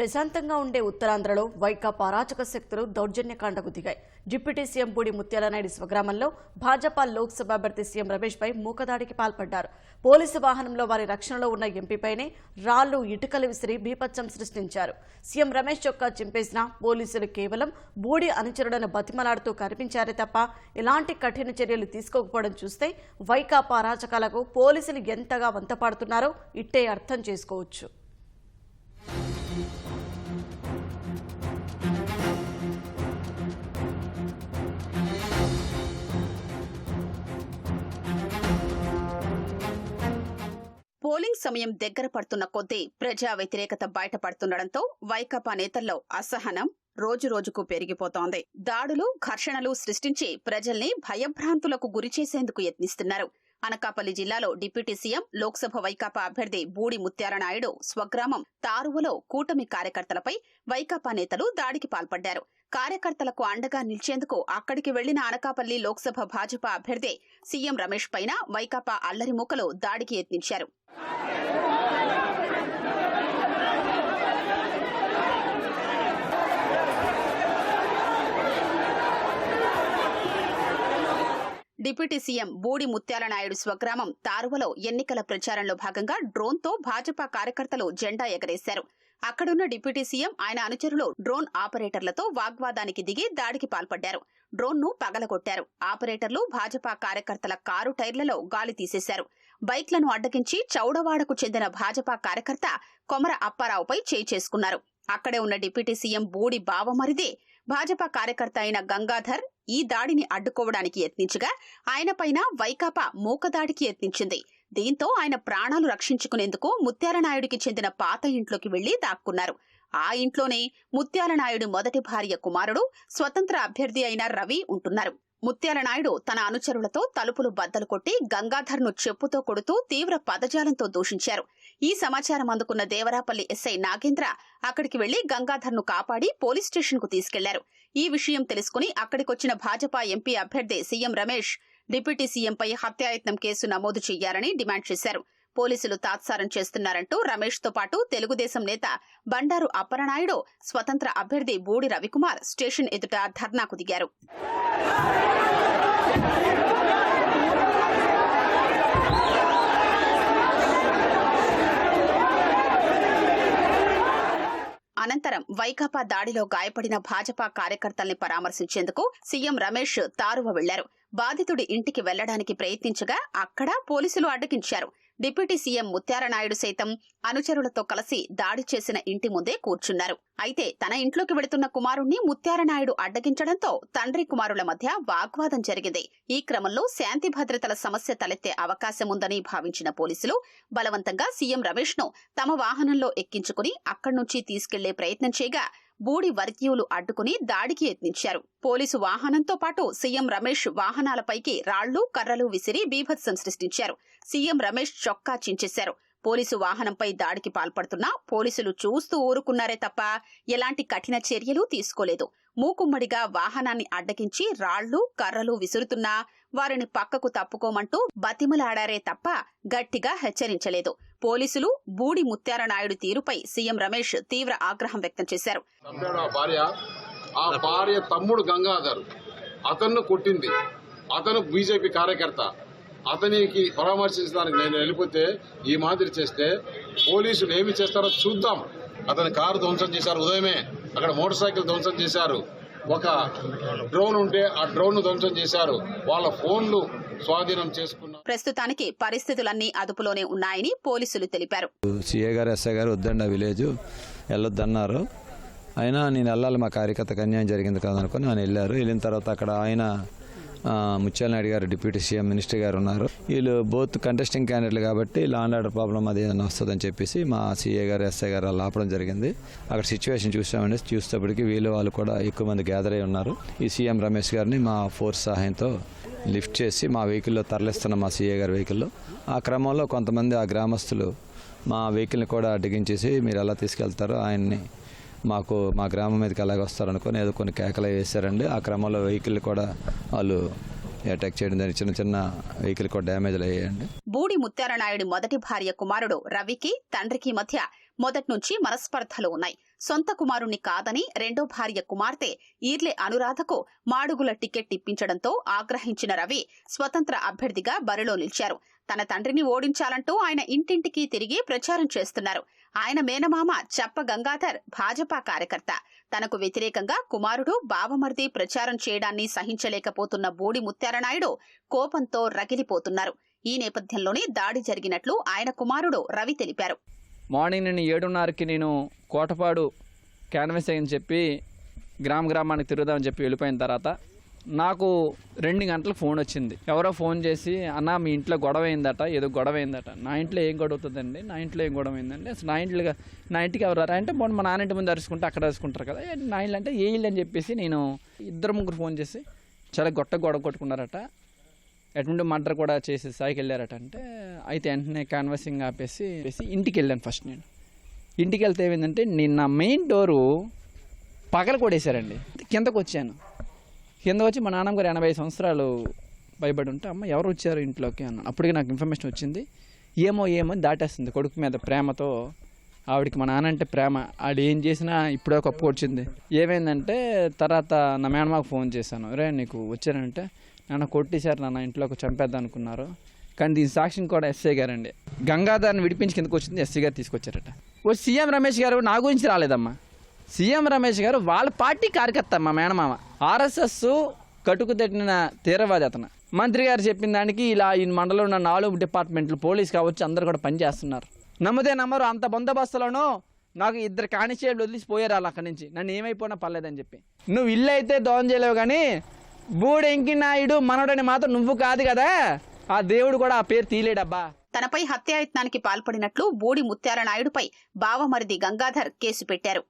ప్రశాంతంగా ఉండే ఉత్తరాంధ్రలో వైకాపా అరాచక శక్తులు దౌర్జన్యకాండకు దిగాయి. డిప్యూటీ సీఎం బూడి ముత్యాలనాయుడు స్వగ్రామంలో భాజపా లోక్సభ అభ్యర్థి సీఎం రమేష్పై మూకదాడికి పాల్పడ్డారు. పోలీసు వాహనంలో వారి రక్షణలో ఉన్న ఎంపీపైనే రాళ్ళు ఇటుకలు విసిరి బీపత్సం సృష్టించారు. సీఎం రమేష్ చొక్కా చింపేసిన పోలీసులు కేవలం బూడి అనుచరులను బతిమలాడుతూ కనిపించారే తప్ప ఎలాంటి కఠిన చర్యలు తీసుకోకపోవడం చూస్తే వైకాపా అరాచకాలకు పోలీసులు ఎంతగా వంతపాడుతున్నారో ఇట్టే అర్థం చేసుకోవచ్చు. పోలింగ్ సమయం దగ్గర పడుతున్న కొద్దీ ప్రజా వ్యతిరేకత బయటపడుతుండటంతో వైకాపా నేతల్లో అసహనం రోజు రోజుకు పెరిగిపోతోంది. దాడులు ఘర్షణలు సృష్టించి ప్రజల్ని భయభ్రాంతులకు గురిచేసేందుకు యత్నిస్తున్నారు. అనకాపల్లి జిల్లాలో డిప్యూటీ సీఎం లోక్సభ వైకాపా అభ్యర్థి బూడి ముత్యాలనాయుడు స్వగ్రామం తారువలో కూటమి కార్యకర్తలపై వైకాపా నేతలు దాడికి పాల్పడ్డారు. కార్యకర్తలకు అండగా నిలిచేందుకు అక్కడికి వెళ్ళిన అనకాపల్లి లోక్సభ భాజపా అభ్యర్థి సీఎం రమేష్ పైన వైకాపా అల్లరి మూకలు దాడికి యత్నించారు. డిప్యూటీ సీఎం బూడి ముత్యాలనాయుడు స్వగ్రామం తారువలో ఎన్నికల ప్రచారంలో భాగంగా డ్రోన్తో భాజపా కార్యకర్తలు జెండా ఎగరేశారు. అక్కడున్న డిప్యూటీ సీఎం ఆయన అనుచరులు డ్రోన్ ఆపరేటర్లతో వాగ్వాదానికి దిగి దాడికి పాల్పడ్డారు. డ్రోన్ను పగలగొట్టారు. ఆపరేటర్లు భాజపా కార్యకర్తల కారు టైర్లలో గాలి తీసేశారు. బైక్లను అడ్డగించి చౌడవాడకు చెందిన భాజపా కార్యకర్త కొమర అప్పారావుపై చేయి చేసుకున్నారు. అక్కడే ఉన్న డిప్యూటీ సీఎం బూడి బావమరిదే భాజపా కార్యకర్త అయిన గంగాధర్ ఈ దాడిని అడ్డుకోవడానికి యత్నించగా ఆయనపైన వైకాపా మూకదాడికి యత్నించింది. దీంతో ఆయన ప్రాణాలు రక్షించుకునేందుకు ముత్యాలనాయుడికి చెందిన పాత ఇంట్లోకి వెళ్ళి దాక్కున్నారు. ఆ ఇంట్లోనే ముత్యాలనాయుడు మొదటి భార్య కుమారుడు స్వతంత్ర అభ్యర్థి అయిన రవి ఉంటున్నారు. ముత్యాలనాయుడు తన అనుచరులతో తలుపులు బద్దలు కొట్టి గంగాధర్ను చెప్పుతో కొడుతూ తీవ్ర పదజాలంతో దూషించారు. ఈ సమాచారం అందుకున్న దేవరాపల్లి ఎస్ఐ నాగేంద్ర అక్కడికి వెళ్ళి గంగాధర్ను కాపాడి పోలీస్ స్టేషన్కు తీసుకెళ్ళారు. ఈ విషయం తెలుసుకుని అక్కడికొచ్చిన భాజపా ఎంపీ అభ్యర్థి సీఎం రమేష్ డిప్యూటీ సీఎంపై హత్యాయత్నం కేసు నమోదు చేయాలని డిమాండ్ చేశారు. పోలీసులు తాత్సారం చేస్తున్నారంటూ రమేష్తో పాటు తెలుగుదేశం నేత బండారు అప్పరనాయుడు స్వతంత్ర అభ్యర్థి బూడి రవికుమార్ స్టేషన్ ఎదుట ధర్నాకు దిగారు. వైకాపా దాడిలో గాయపడిన భాజపా కార్యకర్తల్ని పరామర్శించేందుకు సీఎం రమేష్ తారువ వెళ్ళారు. బాధితుడి ఇంటికి వెళ్ళడానికి ప్రయత్నించగా అక్కడ పోలీసులు అడ్డగించారు. డిప్యూటీ సీఎం ముత్యాలనాయుడు సైతం అనుచరులతో కలిసి దాడి చేసిన ఇంటి ముందే కూర్చున్నారు. అయితే తన ఇంట్లోకి వెళుతున్న కుమారుణ్ణి ముత్యాలనాయుడు అడ్డగించడంతో తండ్రి కుమారుల మధ్య వాగ్వాదం జరిగింది. ఈ క్రమంలో శాంతి భద్రతల సమస్య తలెత్తే అవకాశం ఉందని భావించిన పోలీసులు బలవంతంగా సీఎం రమేష్ను తమ వాహనంలో ఎక్కించుకుని అక్కడి నుంచి తీసుకెళ్ళే ప్రయత్నం చేయగా బూడి వర్గీయులు అడ్డుకుని దాడికి యత్నించారు. పోలీసు వాహనంతో పాటు సీఎం రమేష్ వాహనాలపైకి రాళ్ళు కర్రలు విసిరి బీభత్సం సృష్టించారు. సీఎం రమేష్ చొక్కా చించేశారు. పోలీసు వాహనంపై దాడికి పాల్పడుతున్నా పోలీసులు చూస్తూ ఊరుకున్నారే తప్ప ఎలాంటి కఠిన చర్యలు తీసుకోలేదు. మూకుమ్మడిగా వాహనాన్ని అడ్డగించి రాళ్ళు కర్రలు విసురుతున్నా వారిని పక్కకు తప్పుకోమంటూ బతిమలాడారే తప్ప గట్టిగా హెచ్చరించలేదు. పోలీసులు బూడి ముత్యాలనాయుడు తీరుపై సీఎం రమేష్ తీవ్ర ఆగ్రహం వ్యక్తం చేశారు. ఆ భార్య. ఆ భార్య తమ్ముడు గంగాధర్. అతన్ని కొట్టింది. అతను బీజేపీ కార్యకర్త. అతనికి పరామర్శించడానికి నేను వెళ్ళిపోతే ఈ మాదిరి చేస్తే పోలీసులు ఏమి చేస్తారో చూద్దాం. అతని కారు ధ్వంసం చేశారు ఉదయమే. అక్కడ మోటార్ సైకిల్ ధ్వంసం చేశారు. ఒక డ్రోన్ ఉంటే ఆ డ్రోన్ ధ్వంసం చేశారు. వాళ్ళ ఫోన్లు స్వాధీనం చేసుకున్నారు ప్రస్తుతానికి పరిస్థితులన్నీ అదుపులోనే ఉన్నాయని పోలీసులు తెలిపారు. సిఏ గారు ఎస్ఐ గారు వద్దండి విలేజ్ వెళ్ళొద్దన్నారు. అయినా నేను వెళ్ళాలి మా కార్యకర్తకు అన్యాయం జరిగింది కదనుకొని ఆయన వెళ్ళారు. వెళ్ళిన తర్వాత అక్కడ ఆయన ముత్యాల ముత్యాలనాయుడు గారు డిప్యూటీ సీఎం మినిస్టర్ గారు ఉన్నారు. వీళ్ళు బోత్ కంటెస్టింగ్ క్యాండిడేట్లు కాబట్టి లా అండ్ ఆర్డర్ ప్రాబ్లం అది ఏదైనా వస్తుందని చెప్పేసి మా సీఏ గారు ఎస్ఐ గారు అలా ఆపడం జరిగింది. అక్కడ సిచ్యువేషన్ చూసామండి. చూసేటప్పటికి వీళ్ళు వాళ్ళు కూడా ఎక్కువ మంది గ్యాదర్ అయి ఉన్నారు. ఈ సీఎం రమేష్ గారిని మా ఫోర్స్ సహాయంతో లిఫ్ట్ చేసి మా వెహికల్లో తరలిస్తున్నాం మా సీఏ గారి వెహికల్లో ఆ క్రమంలో కొంతమంది ఆ గ్రామస్తులు మా వెహికల్ని కూడా అడ్డగించేసి మీరు ఎలా తీసుకెళ్తారో ఆయన్ని మాకు మా గ్రామం మీదకి ఎలాగ వస్తారనుకొని ఏదో కొన్ని కేకలు వేశారండి. ఆ క్రమంలో వెహికల్ కూడా వాళ్ళు అటాక్ చేయడం దాని చిన్న చిన్న వెహికల్ కూడా డ్యామేజ్లు అయ్యాయండి. బూడి ముత్యాలనాయుడి మొదటి భార్య కుమారుడు రవికి తండ్రికి మధ్య మొదట్నుంచి మనస్పర్ధలు ఉన్నాయి. సొంత కుమారుణ్ణి కాదని రెండో భార్య కుమార్తె ఈర్లే అనురాధకు మాడుగుల టికెట్ ఇప్పించడంతో ఆగ్రహించిన రవి స్వతంత్ర అభ్యర్థిగా బరిలో నిలిచారు. తన తండ్రిని ఓడించాలంటూ ఆయన ఇంటింటికి తిరిగి ప్రచారం చేస్తున్నారు. ఆయన మేనమామ చప్ప గంగాధర్ భాజపా కార్యకర్త. తనకు వ్యతిరేకంగా కుమారుడు బావమర్ది ప్రచారం చేయడాన్ని సహించలేకపోతున్న బూడి ముత్యాలనాయుడు కోపంతో రగిలిపోతున్నారు. ఈ నేపథ్యంలోనే దాడి జరిగినట్లు ఆయన కుమారుడు రవి తెలిపారు. మార్నింగ్ నేను ఏడున్నరకి నేను కోటపాడు క్యాన్వస్ అని చెప్పి గ్రామ గ్రామానికి తిరుగుదామని చెప్పి వెళ్ళిపోయిన తర్వాత నాకు రెండు గంటలకు ఫోన్ వచ్చింది. ఎవరో ఫోన్ చేసి అన్న మీ ఇంట్లో గొడవ అయిందట ఏదో గొడవ అయిందట. నా ఇంట్లో ఏం గొడవ అవుతుందండి? నా ఇంట్లో ఏం గొడవ అయిందండి? అసలు నా ఇంట్లో నా ఇంటికి ఎవరు అంటే మొన్న మా నాన్న ఇంటి ముందు అరుచుకుంటే అక్కడ అరుచుకుంటారు కదా. నా ఇల్లు అంటే ఏ ఇల్లు అని చెప్పేసి నేను ఇద్దరు ముగ్గురు ఫోన్ చేసి చాలా గొట్ట గొడవ కొట్టుకున్నారట. ఎటువంటి మర్డర్ కూడా చేసి స్థాయికి వెళ్ళారట. అంటే అయితే వెంటనే కాన్వర్సింగ్ ఆపేసి ఆపేసి ఇంటికి వెళ్ళాను ఫస్ట్ నేను. ఇంటికి వెళ్తే ఏమైందంటే నేను నా మెయిన్ డోరు పగల కొడేశారండి కిందకు వచ్చాను కింద వచ్చి మా నాన్నగారు ఎనభై సంవత్సరాలు భయపడి ఉంటే అమ్మ ఎవరు వచ్చారు ఇంట్లోకి? అన్నాను. అప్పటికి నాకు ఇన్ఫర్మేషన్ వచ్చింది. ఏమో ఏమో దాటేస్తుంది కొడుకు మీద ప్రేమతో. ఆవిడకి మా నాన్న అంటే ప్రేమ. ఆడు ఏం చేసినా ఇప్పుడే కప్పు వచ్చింది. ఏమైందంటే తర్వాత నా మేనమాకు ఫోన్ చేశాను. రే నీకు వచ్చారంటే నాన్న కొట్టేశారు నాన్న ఇంట్లోకి చంపేద్దాం అనుకున్నారు కానీ దీని సాక్ష్యం కూడా ఎస్ఐ గారండి. గంగాధర్ని విడిపించి కిందకు వచ్చింది ఎస్ఐ గారు తీసుకొచ్చారట. ఓ సీఎం రమేష్ గారు నా గురించి రాలేదమ్మా. సీఎం రమేష్ గారు వాళ్ళ పార్టీ కార్యకర్త మా మేనమామ. ఆర్ఎస్ఎస్ కటుకు తట్టిన తీవ్రవాది అతను. మంత్రి గారు చెప్పిన దానికి ఇలా ఈ మండలంలో ఉన్న నాలుగు డిపార్ట్మెంట్లు పోలీస్ కావచ్చు అందరు కూడా పనిచేస్తున్నారు నమ్మదే నమ్మరు అంత బందోబస్తులోనూ నాకు ఇద్దరు కానిస్టేబుల్ వదిలిసిపోయారు వాళ్ళు అక్కడి నుంచి. నన్ను ఏమైపోయినా పర్లేదని చెప్పి. నువ్వు ఇల్లు అయితే దోహం చేయలేవు కానీ బూడెంకి నాయుడు మనడని మాత్రం నువ్వు కాదు కదా. ఆ దేవుడు కూడా ఆ పేరు తీలేడబ్బా. తనపై హత్యాయత్నానికి పాల్పడినట్లు బూడి ముత్యాల నాయుడుపై బావమరిది గంగాధర్ కేసు పెట్టారు.